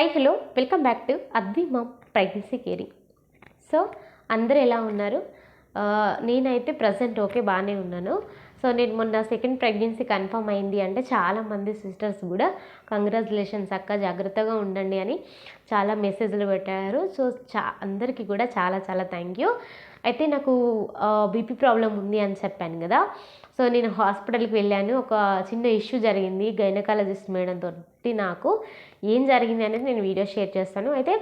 Hi hello welcome back to Advi మా pregnancy caring so అందరు ఎలా ఉన్నారు? Uh, నేనైతే ప్రజెంట్ ఓకే బాగానే ఉన్నాను. సో నేను మొన్న సెకండ్ ప్రెగ్నెన్సీ కన్ఫర్మ్ అయింది అంటే చాలామంది సిస్టర్స్ కూడా కంగ్రాచులేషన్స్ అక్క జాగ్రత్తగా ఉండండి అని చాలా మెసేజ్లు పెట్టారు. సో చా అందరికీ కూడా చాలా చాలా థ్యాంక్ యూ అయితే నాకు బీపీ ప్రాబ్లం ఉంది అని చెప్పాను కదా. సో నేను హాస్పిటల్కి వెళ్ళాను. ఒక చిన్న ఇష్యూ జరిగింది గైనకాలజిస్ట్ మేడం తోటి నాకు. ఏం జరిగింది అనేది నేను వీడియో షేర్ చేస్తాను. అయితే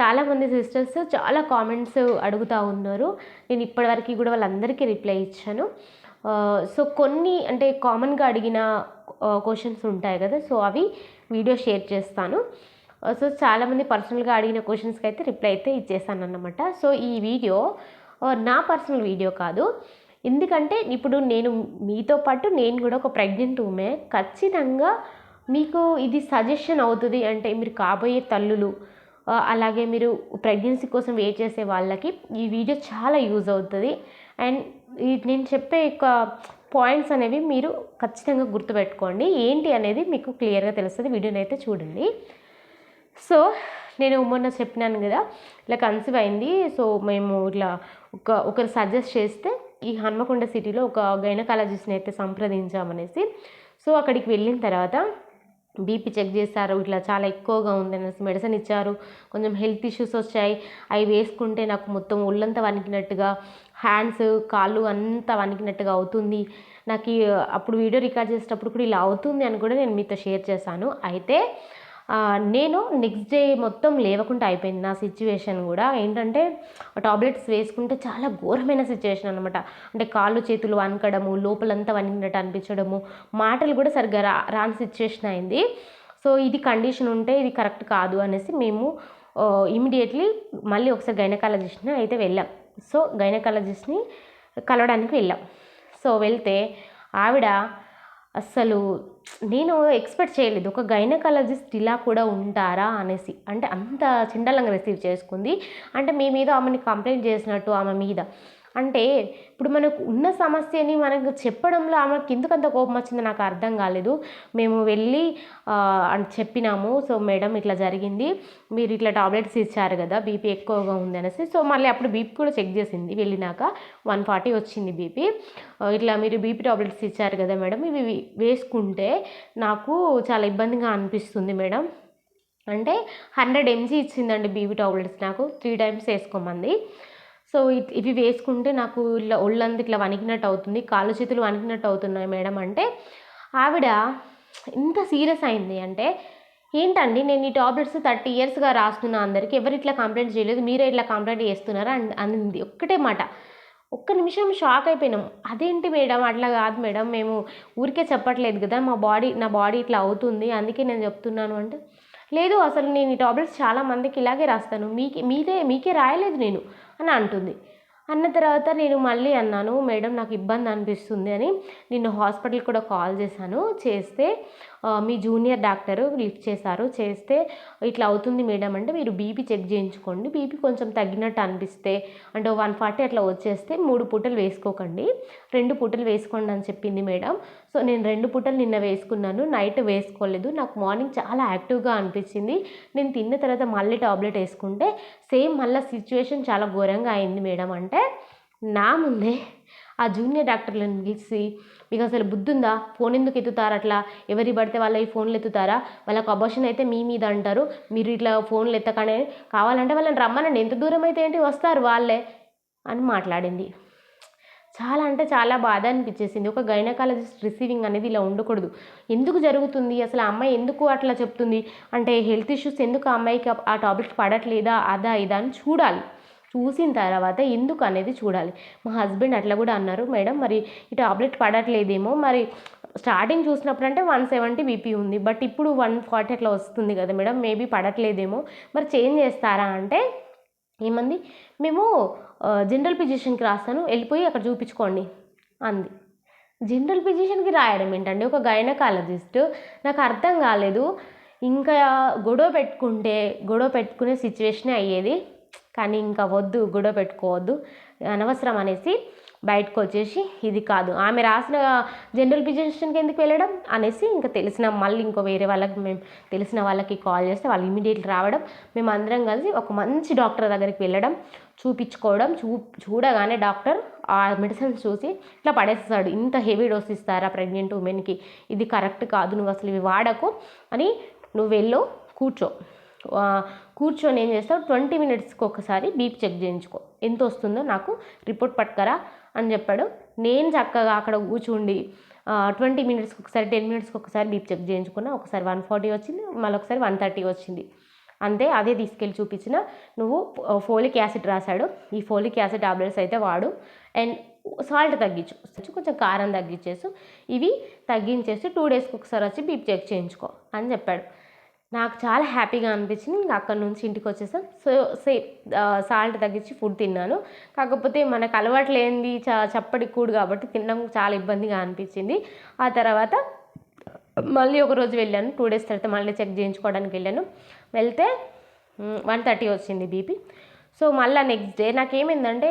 చాలామంది సిస్టర్స్ చాలా కామెంట్స్ అడుగుతూ ఉన్నారు. నేను ఇప్పటివరకు కూడా వాళ్ళందరికీ రిప్లై ఇచ్చాను. సో కొన్ని అంటే కామన్గా అడిగిన క్వశ్చన్స్ ఉంటాయి కదా సో అవి వీడియో షేర్ చేస్తాను. సో చాలామంది పర్సనల్గా అడిగిన క్వశ్చన్స్కి అయితే రిప్లై అయితే ఇచ్చేసాను అన్నమాట సో ఈ వీడియో నా పర్సనల్ వీడియో కాదు. ఎందుకంటే ఇప్పుడు నేను మీతో పాటు నేను కూడా ఒక ప్రెగ్నెంట్ ఉమే ఖచ్చితంగా మీకు ఇది సజెషన్ అవుతుంది. అంటే మీరు కాబోయే తల్లులు అలాగే మీరు ప్రెగ్నెన్సీ కోసం వెయిట్ చేసే వాళ్ళకి ఈ వీడియో చాలా యూజ్ అవుతుంది. అండ్ నేను చెప్పే యొక్క పాయింట్స్ అనేవి మీరు ఖచ్చితంగా గుర్తుపెట్టుకోండి. ఏంటి అనేది మీకు క్లియర్గా తెలుస్తుంది. వీడియోని అయితే చూడండి. సో నేను మొన్న చెప్పినాను కదా ఇలా కన్సీవ్ అయింది. సో మేము ఇట్లా ఒక ఒకరు సజెస్ట్ చేస్తే ఈ హన్మకొండ సిటీలో ఒక గైనకాలజిస్ట్ని అయితే సంప్రదించామనేసి సో అక్కడికి వెళ్ళిన తర్వాత బీపీ చెక్ చేశారు. ఇట్లా చాలా ఎక్కువగా ఉంది అనేసి మెడిసిన్ ఇచ్చారు. కొంచెం హెల్త్ ఇష్యూస్ వచ్చాయి. అవి వేసుకుంటే నాకు మొత్తం ఒళ్ళంతా వణికినట్టుగా హ్యాండ్స్ కాళ్ళు అంతా వణికినట్టుగా అవుతుంది. నాకు అప్పుడు వీడియో రికార్డ్ చేసేటప్పుడు కూడా ఇలా అవుతుంది అని కూడా నేను మీతో షేర్ చేశాను. అయితే నేను నెక్స్ట్ డే మొత్తం లేవకుండా అయిపోయింది నా సిచ్యువేషన్ కూడా. ఏంటంటే టాబ్లెట్స్ వేసుకుంటే చాలా ఘోరమైన సిచ్యువేషన్ అనమాట అంటే కాళ్ళు చేతులు వణకడము లోపలంతా వణికినట్టు అనిపించడము మాటలు కూడా సరిగ్గా రా రాని సిచ్యువేషన్ అయింది. సో ఇది కండిషన్ ఉంటే ఇది కరెక్ట్ కాదు అనేసి మేము ఇమీడియట్లీ మళ్ళీ ఒకసారి గైనకాలజిస్ట్ని అయితే వెళ్ళాం. సో గైనకాలజిస్ట్ని కలవడానికి వెళ్ళాం. సో వెళ్తే ఆవిడ అస్సలు నేను ఎక్స్పెక్ట్ చేయలేదు ఒక గైనకాలజిస్ట్ ఇలా కూడా ఉంటారా అనేసి. అంటే అంత చిండలంగా రిసీవ్ చేసుకుంది. అంటే మీ మీద ఆమెని కంప్లైంట్ చేసినట్టు ఆమె మీద. అంటే ఇప్పుడు మనకు ఉన్న సమస్యని మనకు చెప్పడంలో ఆమెకి ఎందుకు అంత కోపం వచ్చిందో నాకు అర్థం కాలేదు. మేము వెళ్ళి చెప్పినాము. సో మేడం ఇట్లా జరిగింది. మీరు ఇట్లా టాబ్లెట్స్ ఇచ్చారు కదా బీపీ ఎక్కువగా ఉంది అనేసి. సో మళ్ళీ అప్పుడు బీపీ కూడా చెక్ చేసింది. వెళ్ళినాక వన్ ఫార్టీ వచ్చింది బీపీ. ఇట్లా మీరు బీపీ టాబ్లెట్స్ ఇచ్చారు కదా మేడం ఇవి వేసుకుంటే నాకు చాలా ఇబ్బందిగా అనిపిస్తుంది మేడం. అంటే హండ్రెడ్ ఎంజీ ఇచ్చిందండి బీపీ టాబ్లెట్స్ నాకు. త్రీ టైమ్స్ వేసుకోమంది. సో ఇవి వేసుకుంటే నాకు ఇట్లా ఒళ్ళంతా ఇట్లా వణికినట్టు అవుతుంది కాళ్ళు చేతులు వణికినట్టు అవుతున్నాయి మేడం అంటే ఆవిడ ఇంత సీరియస్ అయింది అంటే ఏంటండి నేను ఈ టాబ్లెట్స్ థర్టీ ఇయర్స్గా రాస్తున్నా అందరికి ఎవరు ఇట్లా కంప్లైంట్ చేయలేదు మీరే ఇట్లా కంప్లైంట్ చేస్తున్నారా అని అనింది ఒక్కటే మాట. ఒక్క నిమిషం షాక్ అయిపోయినాం. అదేంటి మేడం అట్లా కాదు మేడం మేము ఊరికే చెప్పట్లేదు కదా మా బాడీ నా బాడీ ఇట్లా అవుతుంది అందుకే నేను చెప్తున్నాను అంటే లేదు అసలు నేను ఈ టాబ్లెట్స్ చాలా మందికి ఇలాగే రాస్తాను మీకే మీరే మీకే రాయలేదు నేను. అని అంటుంది. అన్న తర్వాత నేను మళ్ళీ అన్నాను మేడం నాకు ఇబ్బంది అనిపిస్తుంది అని. నిన్ను హాస్పిటల్ కూడా కాల్ చేశాను. చేస్తే మీ జూనియర్ డాక్టరు లిఫ్ట్ చేశారు. చేస్తే ఇట్లా అవుతుంది మేడం అంటే మీరు బీపీ చెక్ చేయించుకోండి. బీపీ కొంచెం తగ్గినట్టు అనిపిస్తే అంటే వన్ ఫార్టీ అట్లా వచ్చేస్తే మూడు పూటలు వేసుకోకండి. రెండు పూటలు వేసుకోండి అని చెప్పింది మేడం. సో నేను రెండు పూటలు నిన్న వేసుకున్నాను. నైట్ వేసుకోలేదు. నాకు మార్నింగ్ చాలా యాక్టివ్గా అనిపించింది. నేను తిన్న తర్వాత మళ్ళీ టాబ్లెట్ వేసుకుంటే సేమ్ మళ్ళీ సిచ్యువేషన్ చాలా ఘోరంగా అయింది మేడం. అంటే నా ముందే ఆ జూనియర్ డాక్టర్లను పిలిచి మీకు అసలు బుద్ధి ఉందా ఫోన్ ఎందుకు ఎత్తుతారు అట్లా? ఎవరి పడితే వాళ్ళ ఈ ఫోన్లు ఎత్తుతారా? వాళ్ళకి అబోషన్ అయితే మీ మీద అంటారు. మీరు ఇట్లా ఫోన్లు ఎత్తకనే కావాలంటే వాళ్ళని రమ్మనండి. ఎంత దూరం అయితే ఏంటి వస్తారు వాళ్ళే? అని మాట్లాడింది. చాలా అంటే చాలా బాధ అనిపించేసింది. ఒక గైనకాలజిస్ట్ రిసీవింగ్ అనేది ఇలా ఉండకూడదు. ఎందుకు జరుగుతుంది? అసలు ఆ అమ్మాయి ఎందుకు అట్లా చెప్తుంది? అంటే హెల్త్ ఇష్యూస్ ఎందుకు ఆ అమ్మాయికి ఆ టాబ్లెట్ పడట్లేదా? అదా ఇదా అని చూడాలి. చూసిన తర్వాత ఎందుకు అనేది చూడాలి. మా హస్బెండ్ అట్లా కూడా అన్నారు మేడం మరి ఈ టాబ్లెట్ పడట్లేదేమో మరి స్టార్టింగ్ చూసినప్పుడు అంటే వన్ సెవెంటీ బీపీ ఉంది బట్ ఇప్పుడు వన్ ఫార్టీ అట్లా వస్తుంది కదా మేడం మేబీ పడట్లేదేమో మరి చేంజ్ చేస్తారా? అంటే ఏమంది మేము జనరల్ ఫిజిషియన్కి రాస్తాను వెళ్ళిపోయి అక్కడ చూపించుకోండి అంది. జనరల్ ఫిజిషియన్కి రాయడం ఏంటండి? ఒక గైనకాలజిస్ట్ నాకు అర్థం కాలేదు. ఇంకా గొడవ పెట్టుకుంటే గొడవ పెట్టుకునే సిచ్యువేషనే అయ్యేది. కానీ ఇంకా వద్దు గొడవ పెట్టుకోవద్దు అనవసరం అనేసి బయటకు వచ్చేసి ఇది కాదు. ఆమె రాసిన జనరల్ ఫిజిషియన్కి ఎందుకు వెళ్ళడం అనేసి ఇంకా తెలిసిన మళ్ళీ ఇంకో వేరే వాళ్ళకి మేము తెలిసిన వాళ్ళకి కాల్ చేస్తే వాళ్ళు ఇమీడియట్లీ రావడం మేము అందరం కలిసి ఒక మంచి డాక్టర్ దగ్గరికి వెళ్ళడం చూపించుకోవడం చూ చూడగానే డాక్టర్ ఆ మెడిసిన్స్ చూసి ఇట్లా పడేస్తాడు ఇంత హెవీ డోస్ ఇస్తారా ప్రెగ్నెంట్ ఉమెన్కి? ఇది కరెక్ట్ కాదు నువ్వు అసలు ఇవి వాడకు అని నువ్వు వెళ్ళు కూర్చో. కూర్చొని ఏం చేస్తావు? ట్వంటీ మినిట్స్కి ఒకసారి బీపీ చెక్ చేయించుకో. ఎంత వస్తుందో నాకు రిపోర్ట్ పట్టుకరా అని చెప్పాడు. నేను చక్కగా అక్కడ కూర్చుండి ట్వంటీ మినిట్స్కి ఒకసారి టెన్ మినిట్స్కి ఒకసారి బీపీ చెక్ చేయించుకున్నా ఒకసారి వన్ ఫార్టీ వచ్చింది మళ్ళీ ఒకసారి వన్ థర్టీ వచ్చింది. అంతే అదే తీసుకెళ్ళి చూపించిన. నువ్వు ఫోలిక్ యాసిడ్ రాశాడు. ఈ ఫోలిక్ యాసిడ్ టాబ్లెట్స్ అయితే వాడు. అండ్ సాల్ట్ తగ్గించు. కొంచెం కారం తగ్గించేసు. ఇవి తగ్గించేసి టూ డేస్కి ఒకసారి వచ్చి బీప్ చెక్ చేయించుకో అని చెప్పాడు. నాకు చాలా హ్యాపీగా అనిపించింది. ఇంకా అక్కడి నుంచి ఇంటికి వచ్చేసాం. సో సే సాల్ట్ తగ్గించి ఫుడ్ తిన్నాను. కాకపోతే మనకు అలవాటు లేనిది చ చప్పటి కూడు కాబట్టి తినడం చాలా ఇబ్బందిగా అనిపించింది. ఆ తర్వాత మళ్ళీ ఒక రోజు వెళ్ళాను. టూ డేస్ తర్వాత మళ్ళీ చెక్ చేయించుకోవడానికి వెళ్ళాను. వెళ్తే వన్ థర్టీ వచ్చింది బీపీ. సో మళ్ళీ నెక్స్ట్ డే నాకేమైందంటే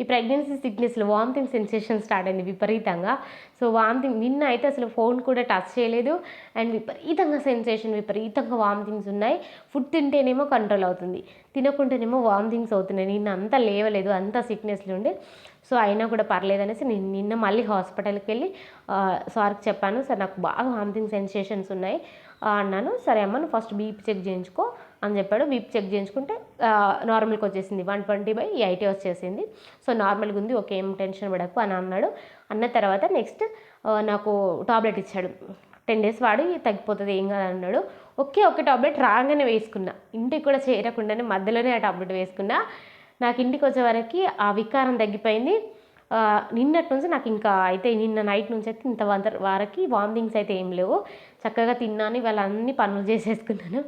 ఈ ప్రెగ్నెన్సీ సిక్నెస్లో వామిటింగ్ సెన్సేషన్ స్టార్ట్ అయింది విపరీతంగా. సో వామిటింగ్ నిన్న అయితే అసలు ఫోన్ కూడా టచ్ చేయలేదు. అండ్ విపరీతంగా సెన్సేషన్ విపరీతంగా వామిటింగ్స్ ఉన్నాయి. ఫుడ్ తింటేనేమో కంట్రోల్ అవుతుంది. తినకుంటేనేమో వామిటింగ్స్ అవుతున్నాయి. నిన్న అంతా లేవలేదు అంతా సిక్నెస్లు ఉండే. సో అయినా కూడా పర్లేదు అనేసి నేను నిన్న మళ్ళీ హాస్పిటల్కి వెళ్ళి సార్కి చెప్పాను. సార్ నాకు బాగా వామిటింగ్ సెన్సేషన్స్ ఉన్నాయి. అన్నాను. సరే అమ్మ నువ్వు ఫస్ట్ బీపీ చెక్ చేయించుకో అని చెప్పాడు. బీపీ చెక్ చేయించుకుంటే నార్మల్కి వచ్చేసింది. వన్ ట్వంటీ బై ఎయిటీ వచ్చేసింది. సో నార్మల్గా ఉంది. ఓకే ఏం టెన్షన్ పడకు అని అన్నాడు. అన్న తర్వాత నెక్స్ట్ నాకు టాబ్లెట్ ఇచ్చాడు. టెన్ డేస్ వాడి తగ్గిపోతుంది ఏం కాదు అన్నాడు. ఒకే ఒక టాబ్లెట్ రాగానే వేసుకున్నా. ఇంటికి కూడా చేరకుండానే మధ్యలోనే ఆ టాబ్లెట్ వేసుకున్నా. నాకు ఇంటికి వచ్చే వరకు ఆ వికారం తగ్గిపోయింది. నిన్నటి నుంచి నాకు ఇంకా అయితే నిన్న నైట్ నుంచి అయితే ఇంత వంద వరకు వామిటింగ్స్ అయితే ఏం లేవు. చక్కగా తిన్నాను ఇవాళ అన్ని పనులు చేసేసుకున్నాను.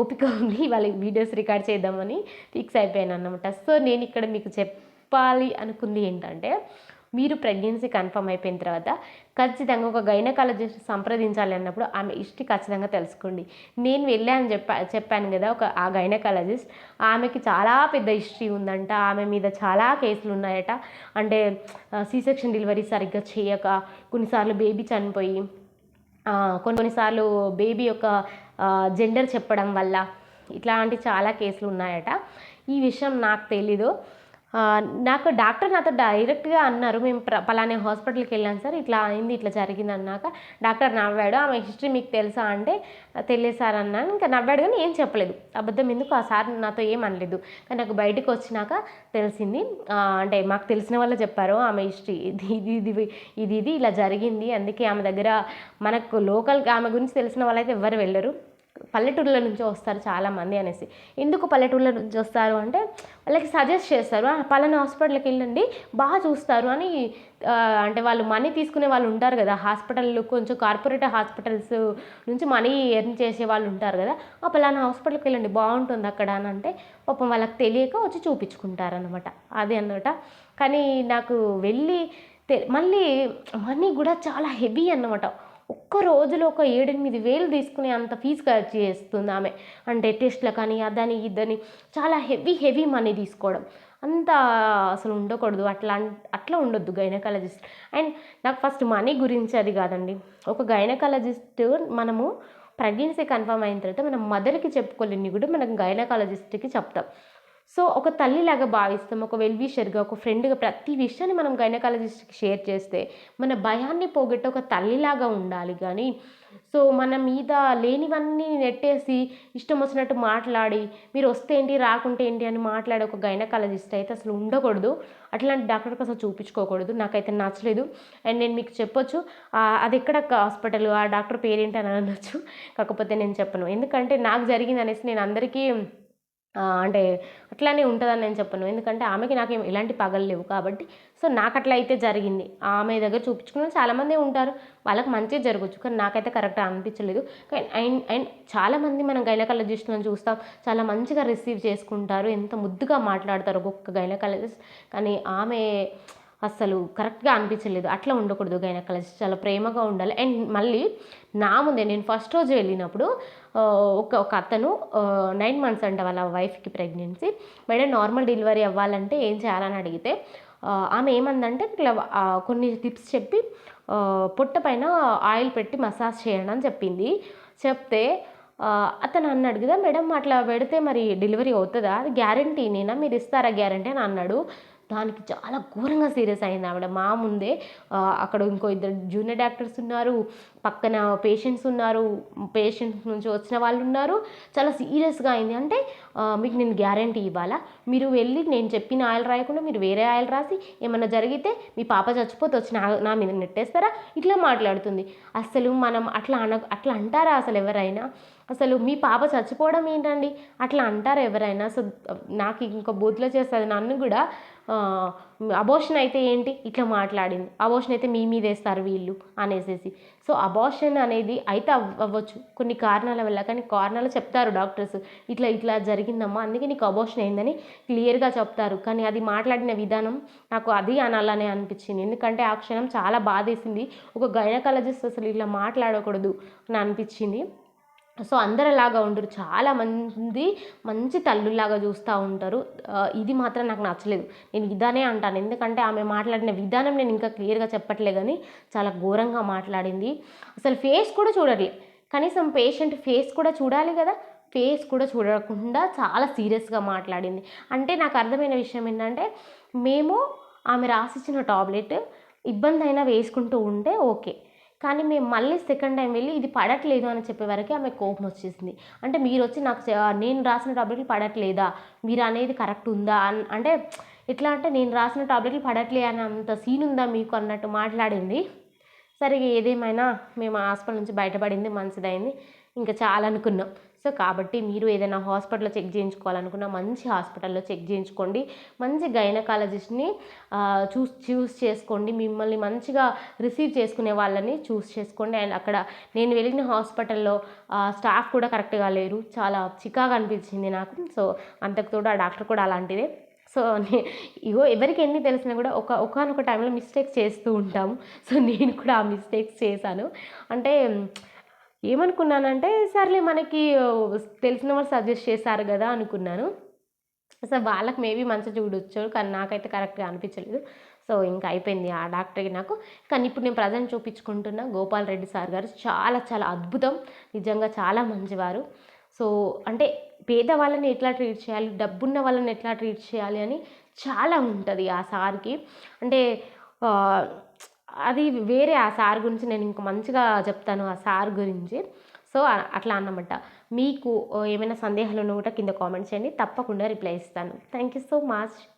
ఓపిక ఉంది ఇవాళ వీడియోస్ రికార్డ్ చేద్దామని ఫిక్స్ అయిపోయాను అన్నమాట. సో నేను ఇక్కడ మీకు చెప్పాలి అనుకుంది ఏంటంటే మీరు ప్రెగ్నెన్సీ కన్ఫర్మ్ అయిపోయిన తర్వాత ఖచ్చితంగా ఒక గైనకాలజిస్ట్ సంప్రదించాలి అన్నప్పుడు ఆమె హిస్టరీ ఖచ్చితంగా తెలుసుకోండి. నేను వెళ్ళాను చెప్పా చెప్పాను కదా ఒక ఆ గైనకాలజిస్ట్ ఆమెకి చాలా పెద్ద హిస్టరీ ఉందంట ఆమె మీద చాలా కేసులు ఉన్నాయట. అంటే సీ సెక్షన్ డెలివరీ సరిగ్గా చేయక కొన్నిసార్లు బేబీ చనిపోయి కొన్ని కొన్నిసార్లు బేబీ యొక్క జెండర్ చెప్పడం వల్ల ఇట్లాంటి చాలా కేసులు ఉన్నాయట. ఈ విషయం నాకు తెలీదు. నాకు డాక్టర్ నాతో డైరెక్ట్గా అన్నారు. మేము ప్ర- పలానా హాస్పిటల్కి వెళ్ళాం సార్ ఇట్లా అయింది ఇట్లా జరిగింది అన్నాక డాక్టర్ నవ్వాడు. ఆమె హిస్టరీ మీకు తెలుసా అంటే తెలియదు సార్ అన్నాను. ఇంకా నవ్వాడు కానీ ఏం చెప్పలేదు. అబద్ధం ఎందుకు? ఆ సార్ నాతో ఏం అనలేదు. కానీ నాకు బయటకు వచ్చినాక తెలిసింది అంటే మాకు తెలిసిన వాళ్ళు చెప్పారు ఆమె హిస్టరీ ఇది ఇది ఇది ఇది ఇది ఇలా జరిగింది. అందుకే ఆమె దగ్గర మనకు లోకల్ ఆమె గురించి తెలిసిన వాళ్ళైతే ఎవ్వరు వెళ్ళరు. పల్లెటూర్ల నుంచి వస్తారు చాలామంది అనేసి. ఎందుకు పల్లెటూర్ల నుంచి వస్తారు అంటే వాళ్ళకి సజెస్ట్ చేస్తారు పలానా హాస్పిటల్కి వెళ్ళండి బాగా చూస్తారు అని అంటే వాళ్ళు మనీ తీసుకునే వాళ్ళు ఉంటారు కదా. హాస్పిటల్ కొంచెం కార్పొరేట్ హాస్పిటల్స్ నుంచి మనీ ఎర్న్ చేసే వాళ్ళు ఉంటారు కదా. ఆ పలానా హాస్పిటల్కి వెళ్ళండి బాగుంటుంది అక్కడ అని అంటే పాపం వాళ్ళకి తెలియక వచ్చి చూపించుకుంటారు అనమాట అదే అన్నమాట. కానీ నాకు వెళ్ళి తె- మళ్ళీ మనీ కూడా చాలా హెవీ అన్నమాట. ఒక్క రోజులో ఒక ఏడెనిమిది వేలు తీసుకునే అంత ఫీజు ఖర్చు చేస్తుంది ఆమె. అంటే టెస్ట్ల కానీ అదని ఇదని చాలా హెవీ హెవీ మనీ తీసుకోవడం. అంత అసలు ఉండకూడదు. అట్లా అన్- అట్లా ఉండొద్దు గైనకాలజిస్ట్. అండ్ నాకు ఫస్ట్ మనీ గురించి అది కాదండి. ఒక గైనకాలజిస్ట్ మనము ప్రెగ్నెన్సీ కన్ఫర్మ్ అయిన తర్వాత మనం మదర్కి చెప్పుకోలేని కూడా మనం గైనకాలజిస్ట్కి చెప్తాం. సో ఒక తల్లిలాగా భావిస్తాం ఒక వెల్విషర్గా ఒక ఫ్రెండ్గా ప్రతి విషయాన్ని మనం గైనకాలజిస్ట్కి షేర్ చేస్తే మన భయాన్ని పోగొట్టే ఒక తల్లిలాగా ఉండాలి కానీ సో మన మీద లేనివన్నీ నెట్టేసి ఇష్టం వచ్చినట్టు మాట్లాడి మీరు వస్తే ఏంటి రాకుంటే ఏంటి అని మాట్లాడే ఒక గైనకాలజిస్ట్ అయితే అసలు ఉండకూడదు. అట్లాంటి డాక్టర్కి అసలు చూపించుకోకూడదు. నాకైతే నచ్చలేదు. అండ్ నేను మీకు చెప్పొచ్చు అది ఎక్కడ హాస్పిటల్ ఆ డాక్టర్ పేరేంటి అని అనొచ్చు. కాకపోతే నేను చెప్పను. ఎందుకంటే నాకు జరిగింది అనేసి నేను అందరికీ అంటే అట్లానే ఉంటుందని నేను చెప్పను. ఎందుకంటే ఆమెకి నాకు ఎలాంటి పగలు లేవు కాబట్టి సో నాకు అట్లా అయితే జరిగింది. ఆమె దగ్గర చూపించుకున్న చాలామంది ఉంటారు. వాళ్ళకి మంచిగా జరగచ్చు. కానీ నాకైతే కరెక్ట్ అనిపించలేదు. కానీ అండ్ అండ్ చాలామంది మనం గైనకాలజిస్టులను చూస్తాం. చాలా మంచిగా రిసీవ్ చేసుకుంటారు. ఎంత ముద్దుగా మాట్లాడతారు ఒక్కొక్క గైనకాలజిస్ట్. కానీ ఆమె అస్సలు కరెక్ట్గా అనిపించలేదు. అట్లా ఉండకూడదు గైనకాలజిస్ట్ చాలా ప్రేమగా ఉండాలి. అండ్ మళ్ళీ నా ముందే నేను ఫస్ట్ రోజు వెళ్ళినప్పుడు ఒక ఒక అతను నైన్ మంత్స్ అంట వాళ్ళ వైఫ్కి ప్రెగ్నెన్సీ. మేడం నార్మల్ డెలివరీ అవ్వాలంటే ఏం చేయాలని అడిగితే ఆమె ఏమందంటే ఇట్లా కొన్ని టిప్స్ చెప్పి పొట్ట పైన ఆయిల్ పెట్టి మసాజ్ చేయండి అని చెప్పింది. చెప్తే అతను అన్నాడు కదా మేడం అట్లా పెడితే మరి డెలివరీ అవుతుందా? అది గ్యారంటీ నేనా? మీరు ఇస్తారా గ్యారంటీ? అని అన్నాడు. దానికి చాలా ఘోరంగా సీరియస్ అయింది ఆవిడ. మా ముందే అక్కడ ఇంకో ఇద్దరు జూనియర్ డాక్టర్స్ ఉన్నారు. పక్కన పేషెంట్స్ ఉన్నారు పేషెంట్స్ నుంచి వచ్చిన వాళ్ళు ఉన్నారు. చాలా సీరియస్గా అయింది. అంటే మీకు నేను గ్యారంటీ ఇవ్వాలా? మీరు వెళ్ళి నేను చెప్పిన ఆయిల్ రాయకుండా మీరు వేరే ఆయిల్ రాసి ఏమైనా జరిగితే మీ పాప చచ్చిపోతే వచ్చి నా నా మీద నెట్టేస్తారా? ఇట్లా మాట్లాడుతుంది. అసలు మనం అట్లా అన అట్లా అంటారా అసలు ఎవరైనా? అసలు మీ పాప చచ్చిపోవడం ఏంటండి? అట్లా అంటారా ఎవరైనా? సో నాకు ఇంకో బూత్లో చేస్తుంది. నన్ను కూడా అబోషన్ అయితే ఏంటి? ఇట్లా మాట్లాడింది. అబోషన్ అయితే మీ మీదేస్తారు వీళ్ళు అనేసేసి. సో అబోషన్ అనేది అయితే అవ్- అవ్వచ్చు. కొన్ని కారణాల వల్ల కానీ కారణాలు చెప్తారు డాక్టర్స్. ఇట్లా ఇట్లా జరిగిందమ్మా అందుకే నీకు అబోషన్ అయిందని క్లియర్గా చెప్తారు. కానీ అది మాట్లాడిన విధానం నాకు అది అనాలనే అనిపించింది. ఎందుకంటే ఆ క్షణం చాలా బాధేసింది. ఒక గైనకాలజిస్ట్ అసలు ఇట్లా మాట్లాడకూడదు అని అనిపించింది. సో అందరు అలాగా ఉండరు చాలామంది మంచి తల్లుల్లాగా చూస్తూ ఉంటారు. ఇది మాత్రం నాకు నచ్చలేదు. నేను ఇదానే అంటాను. ఎందుకంటే ఆమె మాట్లాడిన విధానం నేను ఇంకా క్లియర్గా చెప్పట్లే కానీ చాలా ఘోరంగా మాట్లాడింది. అసలు ఫేస్ కూడా చూడట్లే. కనీసం పేషెంట్ ఫేస్ కూడా చూడాలి కదా. ఫేస్ కూడా చూడకుండా చాలా సీరియస్గా మాట్లాడింది. అంటే నాకు అర్థమైన విషయం ఏంటంటే మేము ఆమె రాసిచ్చిన టాబ్లెట్ ఇబ్బంది అయినా వేసుకుంటూ ఉంటే ఓకే. కానీ మేము మళ్ళీ సెకండ్ టైం వెళ్ళి ఇది పడట్లేదు అని చెప్పే వరకు ఆమె కోపం వచ్చేసింది. అంటే మీరు వచ్చి నాకు నేను రాసిన టాబ్లెట్లు పడట్లేదా? మీరు అనేది కరెక్ట్ ఉందా? అని అంటే ఎట్లా అంటే నేను రాసిన టాబ్లెట్లు పడట్లే అని అంత సీన్ ఉందా మీకు అన్నట్టు మాట్లాడింది. సరే ఏదేమైనా మేము హాస్పిటల్ నుంచి బయటపడింది మంచిదైంది. ఇంకా చాలా అనుకున్నాం. సో కాబట్టి మీరు ఏదైనా హాస్పిటల్లో చెక్ చేయించుకోవాలనుకున్నా మంచి హాస్పిటల్లో చెక్ చేయించుకోండి. మంచి గైనకాలజిస్ట్ని చూస్ చూస్ చేసుకోండి. మిమ్మల్ని మంచిగా రిసీవ్ చేసుకునే వాళ్ళని చూస్ చేసుకోండి. అండ్ అక్కడ నేను వెళ్ళిన హాస్పిటల్లో స్టాఫ్ కూడా కరెక్ట్గా లేరు. చాలా చికాగా అనిపించింది నాకు. సో అంతకు తోడు ఆ డాక్టర్ కూడా అలాంటిదే. సో ఇగో ఎవరికి ఎన్ని తెలిసినా కూడా ఒక ఒకనొక టైంలో మిస్టేక్స్ చేస్తూ ఉంటాము. సో నేను కూడా ఆ మిస్టేక్స్ చేశాను. అంటే ఏమనుకున్నానంటే సర్లే మనకి తెలిసిన వాళ్ళు సజెస్ట్ చేశారు కదా అనుకున్నాను. సో వాళ్ళకి మేబీ మంచి చూడొచ్చు కానీ నాకైతే కరెక్ట్గా అనిపించలేదు. సో ఇంకా అయిపోయింది ఆ డాక్టర్కి నాకు. కానీ ఇప్పుడు నేను ప్రజెంట్ చూపించుకుంటున్న గోపాల్ రెడ్డి సార్ గారు చాలా చాలా అద్భుతం. నిజంగా చాలా మంచివారు. సో అంటే పేదవాళ్ళని ఎట్లా ట్రీట్ చేయాలి డబ్బున్న వాళ్ళని ఎట్లా ట్రీట్ చేయాలి అని చాలా ఉంటుంది ఆ సార్కి. అంటే అది వేరే ఆ సార్ గురించి నేను ఇంకా మంచిగా చెప్తాను ఆ సార్ గురించి. సో అట్లా అన్నమాట. మీకు ఏమైనా సందేహాలు ఉన్నా కూడా కింద కామెంట్ చేయండి. తప్పకుండా రిప్లై ఇస్తాను. Thank you so much.